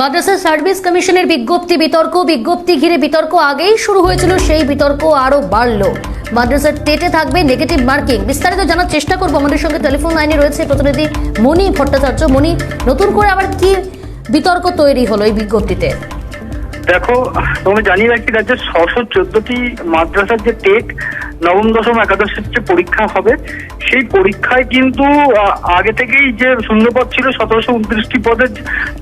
মাদ্রাসা service কমিশনের বিজ্ঞপ্তি, বিতর্ক, বিজ্ঞপ্তি ঘিরে বিতর্ক আগেই শুরু হয়েছিল, সেই বিতর্ক আরও বাড়লো। মাদ্রাসার টেটে থাকবে নেগেটিভ মার্কিং বিস্তারিত জানার চেষ্টা করব আমাদের সঙ্গে। টেলিফোন লাইনে রয়েছে প্রতিনিধি মণি ভট্টাচার্য। মণি, নতুন করে আবার কি বিতর্ক তৈরি হলো এই বিজ্ঞপ্তিতে? দেখো তোমাকে জানিয়ে রাখছি রাজ্যের ছশো চোদ্দটি মাদ্রাসার যে টেট নবম, দশম, একাদশের যে পরীক্ষা হবে, সেই পরীক্ষায় কিন্তু আগে থেকেই যে শূন্যপদ ছিল, সতেরোশো উনত্রিশটি পদের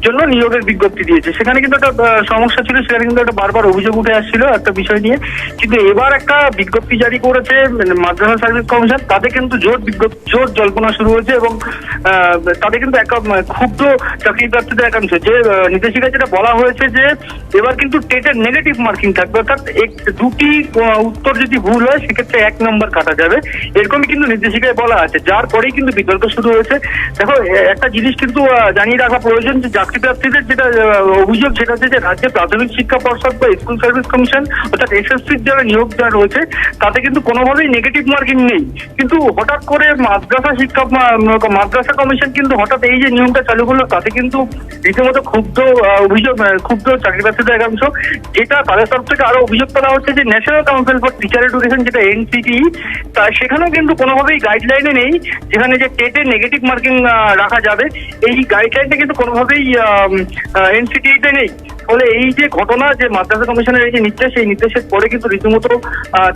জন্য নিয়োগের বিজ্ঞপ্তি দিয়েছে। সেখানে কিন্তু একটা সমস্যা ছিল, সেখানে কিন্তু একটা বারবার অভিযোগ উঠে আসছিল একটা বিষয় নিয়ে। কিন্তু এবার একটা বিজ্ঞপ্তি জারি করেছে মানে মাদ্রাসা সার্ভিস কমিশন, তাতে কিন্তু জোর বিজ্ঞপ্তি, জোর জল্পনা শুরু হয়েছে এবং তাতে কিন্তু এক ক্ষুব্ধ চাকরি প্রার্থীদের একাংশ। যে নির্দেশিকা যেটা বলা হয়েছে যে, এবার কিন্তু টেটের নেগেটিভ মার্কিং থাকবে, অর্থাৎ দুটি উত্তর যদি ভুল হয়, সেক্ষেত্রে এক নম্বর কাটা যাবে। এরকমই কিন্তু নির্দেশিকায় বলা আছে। যার পরেই কিন্তু বিতর্ক শুরু হয়েছে। দেখো একটা জিনিস কিন্তু জানিয়ে রাখা প্রয়োজন যে চাকরি প্রার্থীদের যেটা অভিযোগ সেটা হচ্ছে যে রাজ্যে প্রাথমিক শিক্ষা পর্ষদ বা স্কুল সার্ভিস কমিশন অর্থাৎ এসএসসির যারা নিয়োগ দেওয়া রয়েছে, তাতে কিন্তু কোনোভাবেই নেগেটিভ মার্কিং নেই। কিন্তু হঠাৎ করে মাদ্রাসা শিক্ষা মাদ্রাসা কমিশন কিন্তু হঠাৎ এই যে নিয়মটা চালু করল, তাতে কিন্তু রীতিমতো ক্ষুব্ধ অভিযোগ ক্ষুব্ধ চাকরি প্রার্থীদের একাংশ। যেটা তাদের তরফ থেকে আরও অভিযোগ করা হচ্ছে যে national council for teacher education যেটা এনসিটি তা সেখানেও কিন্তু কোনোভাবেই গাইডলাইনে নেই যেখানে যে টেটে নেগেটিভ মার্কিং রাখা যাবে। এই গাইডলাইনটা কিন্তু কোনোভাবেই এনসিটিতে নেই। ফলে এই যে ঘটনা যে মাদ্রাসা কমিশনের এই যে নির্দেশ এই নির্দেশের পরে কিন্তু রীতিমতো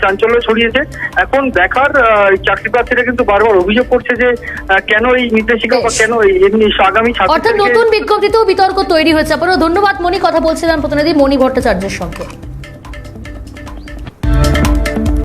চাঞ্চল্য ছড়িয়েছে। এখন দেখার চাকরি প্রার্থীরা কিন্তু বারবার অভিযোগ করছে যে কেন এই নির্দেশিকা বা কেন এই এমনি আগামী ছাত্র অর্থাৎ নতুন বিজ্ঞপ্তিতেও বিতর্ক তৈরি হয়েছে। আপনারা ধন্যবাদ মণি কথা বলছিলাম প্রতিনিধি মণি ভট্টাচার্যের সঙ্গে।